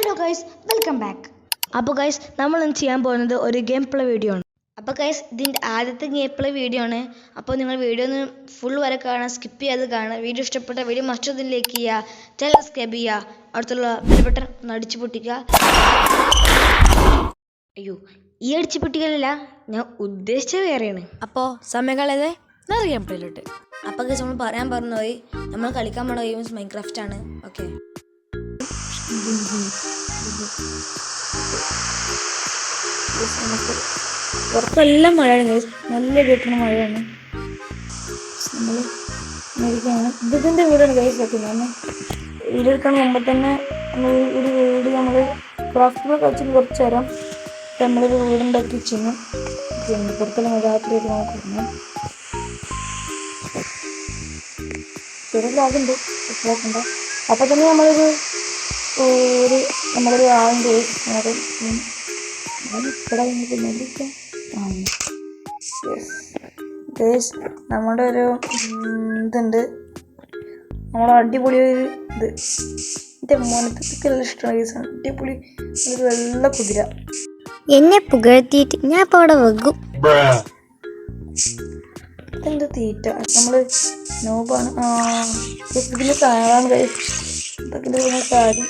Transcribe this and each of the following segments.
Hello guys welcome back അപ്പോൾ guys നമ്മൾ ഇന്ന് ചെയ്യാൻ പോകുന്നത് ഒരു ഗെയിം പ്ലേ വീഡിയോ ആണ്. അപ്പോൾ ഗൈസ് ഇതിന്റെ ആദ്യത്തെ ഗെയിം പ്ലേ വീഡിയോ ആണ്. അപ്പോൾ നിങ്ങൾ വീഡിയോ ഒന്ന് ഫുൾ വരെ കാണാൻ സ്കിപ്പ് ചെയ്യാതെ കാണുക വീഡിയോ ഇഷ്ടപ്പെട്ട വീഡിയോ മറ്റൊന്നും ലൈക്ക് ചെയ്യുക ചാനൽ സബ്സ്ക്രൈബ് ചെയ്യുക അടുത്തുള്ള ബെൽ ബട്ടൺ ഒന്ന് അടിച്ചു പൊട്ടിക്കുക. അയ്യോ ഈ അടിച്ചു പൊട്ടിക്കലല്ല ഞാൻ ഉദ്ദേശിച്ചത് വേറെയാണ്. അപ്പോൾ സമയങ്ങളത് ഗെയിം പ്ലേയിലോട്ട് അപ്പോൾ ഗൈസ് നമ്മൾ പറയാൻ പറഞ്ഞു പോയി നമ്മൾ കളിക്കാൻ പോണ ഗെയിംസ് മൈൻക്രാഫ്റ്റ് ആണ്. ഓക്കെ പുറത്തെല്ലാം മഴയാണ്. നല്ല വീട്ടിന് മഴയാണ്. നമ്മൾ ഇതിന്റെ വീടാണ് കൈ വെക്കുന്നത്. നമ്മൾ വീടെടുക്കാൻ മുമ്പ് തന്നെ ഒരു വീട് നമ്മൾ ക്രാഫ്റ്റ് കളിച്ചിട്ട് കുറച്ച് നേരം നമ്മളൊരു വീടുണ്ടാക്കി വെച്ചിരുന്നു. പിന്നെ പുറത്തെല്ലാം രാത്രിയൊക്കെ നമുക്ക് വന്നു ചെറിയ ലാഗുണ്ട് നോക്കണ്ട തന്നെ നമ്മളൊരു ഒരു നമ്മളൊരു ആളിന്റെ അത് ഇവിടെ വന്നിട്ട് നെല്ലിക്ക ആ യെസ് നമ്മുടെ ഒരു ഇതുണ്ട്. നമ്മളെ അടിപൊളി ഒരു ഇത്. എന്റെ മോനത്തൊക്കെ ഇഷ്ടമാണ് കേസ് അടിപൊളി ഒരു വെള്ള കുതിര. എന്നെ പുകഴ്ത്തിയിട്ട് ഞാൻ ഇപ്പോൾ അവിടെ വെക്കും. ഇതെന്ത് തീറ്റ? നമ്മൾ നോബാണ്. ആ ഇതിന്റെ സാധനമാണ്. ഇതൊക്കെ കാര്യം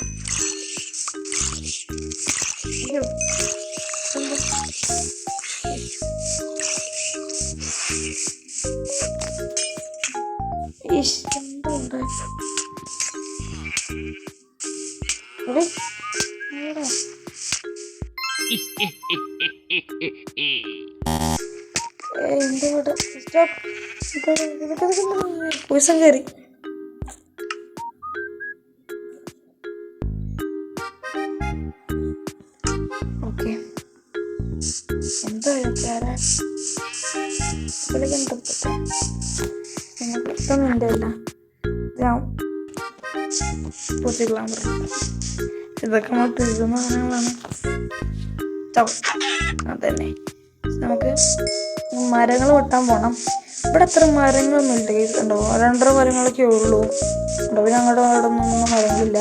ഈശ്, എന്താ ഉണ്ടായെ? എവിടെ? എവിടെ? ഏയ്, എന്താ ഇവിടെ? Stop. ഇതാ, ഇത് ഇത് ഇത് ഇത് പോയിസം കയറി ഓക്കെ എന്താ ഇതൊക്കെ നമ്മൾ അതന്നെ നമുക്ക് മരങ്ങൾ വെട്ടാൻ പോണം ഇവിടെ അത്ര മരങ്ങളൊന്നും ഇല്ല കേട്ടോ രണ്ടര മരങ്ങളൊക്കെ ഉള്ളൂ കണ്ടോ ഞങ്ങളുടെ അവിടെ ഒന്നും മരങ്ങളില്ല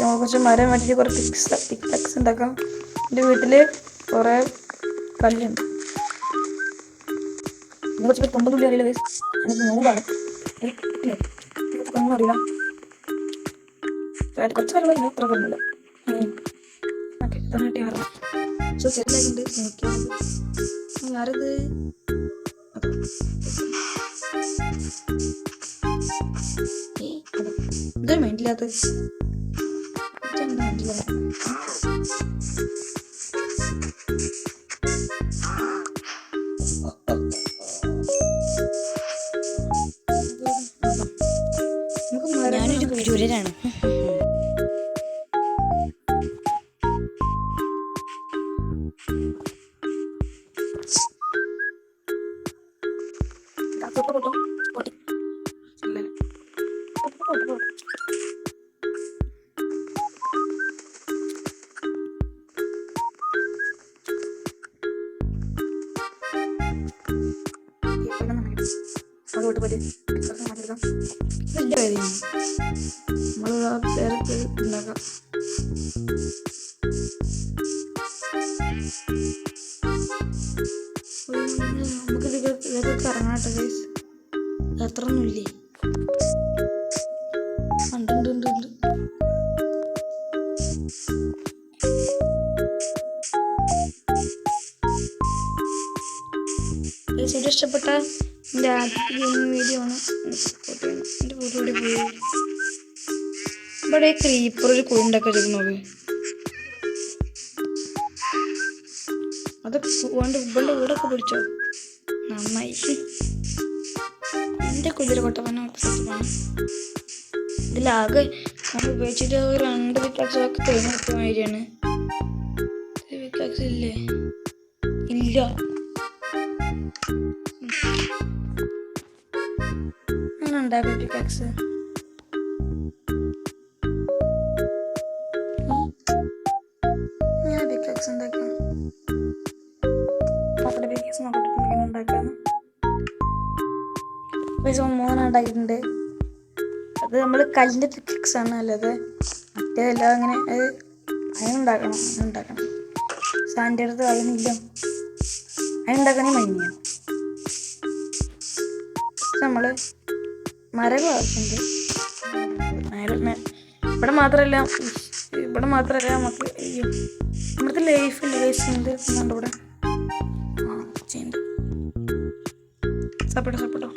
നമ്മൾ കുറച്ച് മരം വെട്ടിട്ട് കുറേ പിക്സ് പിക്സ് ഉണ്ടാക്കാം എന്റെ വീട്ടിൽ കുറേ കല്ലുണ്ട് ഇത് കുറച്ച് തൊമ്പത് തുള്ളി അറിയില്ല വേസ് എനിക്ക് നോമ്പാണ് ഒന്നും അറിയില്ല. കുറച്ച് കാര്യങ്ങൾ ഇല്ല അത്ര കാര്യമില്ല ഓക്കെ ഇതാണ് കിട്ടിയ സോ ചെറുതായിട്ടുണ്ട് നോക്കിയാൽ ആരത്? ഇത് മൈൻഡില്ലാത്ത ഞാനൊരു Mm-hmm. അതോട്ട് പറ്റി മാറ്റിയെടുക്കാം വലിയ നമ്മൾ പേരൊക്കെ നമുക്ക് ഇതൊക്കെ ഇറങ്ങാട്ടെ ഗൈസ് അത്ര ഉണ്ട് ഉണ്ട് എന്റെ ആദ്യത്തെ ഗെയിമിംഗ് വീഡിയോ ആണ്. സപ്പോർട്ട് ചെയ്യണം എന്റെ കൂടെ പോയി. ഇവിടെ ക്രീപ്പർ ഒരു കുഴിണ്ടൊക്കെ ചെയ്യുന്നത് അത്. കൊണ്ട് ഇവളുടെ വീടൊക്കെ പിടിച്ചോ. നന്നായി. എന്റെ കുതിര കൊട്ടപ്പന സെറ്റപ്പാണ് ഇതിലാകെ നമ്മൾ ഉപയോഗിച്ചിട്ട് രണ്ട് വിക്കാക്സൊക്കെ തേങ്ങ മാതിരിയാണ്. വിക്കാക്സ് ഇല്ലേ? ഇല്ല. അങ്ങനെ ഉണ്ടാകും പിക്കാക്സ് ഞാൻ പിക്കാക്സ് ഉണ്ടാക്കാം. നോക്കട്ടെ പിക്കാക്സ് നോക്കട്ടെ ഇങ്ങനെ ഉണ്ടാക്കാം പൈസ മൂന്നെണ്ണം അത് നമ്മൾ കല്ലിന്റെ പിക്കാക്സ് ആണ് അല്ലാതെ മറ്റേതല്ല അങ്ങനെ അത് അതിനുണ്ടാക്കണം അതിനുണ്ടാക്കണം സാന്റെ അടുത്ത് അതിനില്ല അതിനുണ്ടാക്കണേ മഞ്ഞ നമ്മൾ മരം ആവശ്യമുണ്ട് മരം ഇവിടെ മാത്രമല്ല ഇവിടെ മാത്രമല്ല നമുക്ക് ഇവിടുത്തെ ലൈഫ് ലൈഫുണ്ട് ഇവിടെ സപ്പോട്ടോ സപ്പോട്ടോ.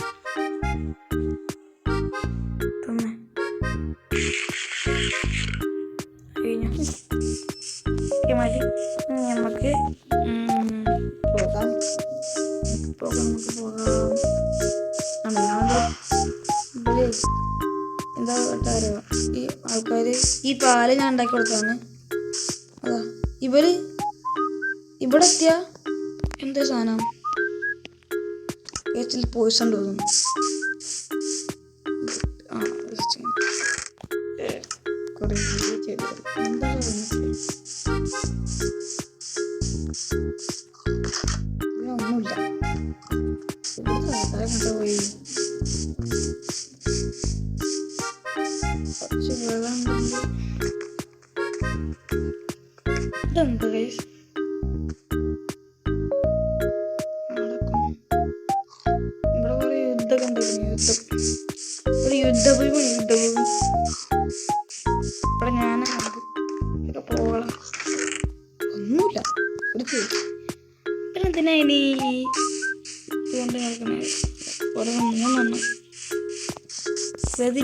ഈ പാൽ ഞാൻ ഉണ്ടാക്കി കൊടുത്താണ് അതാ ഇവർ ഇവിടെ എത്തിയ എന്താ സാധനം? പോയിസൺ തോന്നുന്നു. കുറച്ച് വെള്ളം ¿Dónde? നടക്കും. ഇവിടെ കുറെ ഒരു യുദ്ധഭൂമി ഇവിടെ ഞാനാണ് ഇവിടെ പോകണം ഒന്നുമില്ല ഒരു പേര് പിന്നെ എന്തിനാ ഇനി ഇതുകൊണ്ട് നടക്കണേ ഓരോ മൂന്നെണ്ണം വെറുതെ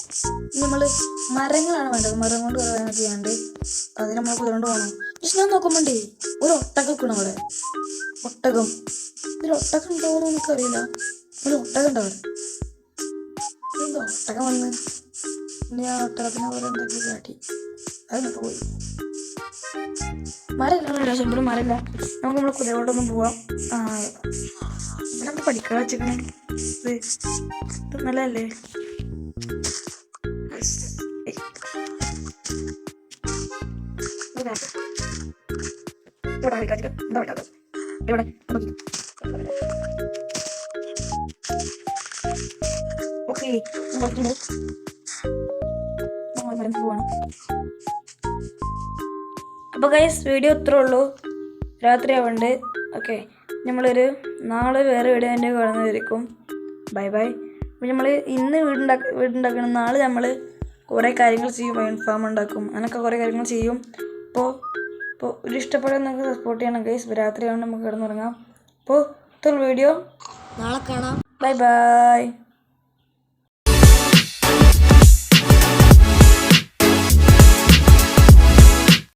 നമ്മൾ നമ്മൾ മരങ്ങളാണ് വേണ്ടത്. മരം കൊണ്ട് കുറവാണ് ചെയ്യാണ്ട് അതിന് നമ്മൾ കുതിരണ്ട് പോകണം പക്ഷെ ഞാൻ നോക്കുമ്പോണ്ടേ ഒരു ഒട്ടകം നിൽക്കണം അവിടെ. ഒട്ടകം. ഇതിൽ ഒട്ടകം ഉണ്ടോന്ന് നമുക്കറിയില്ല. ഒരു ഒട്ടകം ഉണ്ട് അവിടെ. ഒട്ടകം വന്ന് പിന്നെ ആ ഒട്ടകത്തിനെ പോലെ എന്തൊക്കെ കാട്ടി. അതിനൊക്കെ പോയി. മരമില്ല ഇവിടെ മരമില്ല നമുക്ക് നമ്മുടെ കുതിരയോട്ടൊന്നും പോവാം. ഇവിടെ നമുക്ക് പഠിക്കാൻ വെച്ചേക്കണേ ഇത് ഇത് നല്ലതല്ലേ? പോവാണ് അപ്പോൾ ഗൈസ് വീഡിയോ ഇത്രേ ഉള്ളൂ. രാത്രി ആവണ്ട്. ഓക്കെ നമ്മളൊരു നാളെ വേറെ വീഡിയോ എന്റെ കാണുന്നതായിരിക്കും ബൈ ബൈ അപ്പോൾ നമ്മൾ ഇന്ന് വീടുണ്ടാക്ക വീടുണ്ടാക്കണം നാളെ നമ്മൾ കുറേ കാര്യങ്ങൾ ചെയ്യും ഫാം ഉണ്ടാക്കും. അങ്ങനെയൊക്കെ കുറേ കാര്യങ്ങൾ ചെയ്യും. അപ്പോൾ ഇപ്പോൾ ഒരു ഇഷ്ടപ്പെടാൻ നിങ്ങൾക്ക് സപ്പോർട്ട് ചെയ്യണം ഗൈസ് രാത്രി ആവുമ്പോൾ നമുക്ക് കിടന്നുറങ്ങാം. അപ്പോൾ ഇത്ര വീഡിയോ നാളെ കാണാം. Bye bye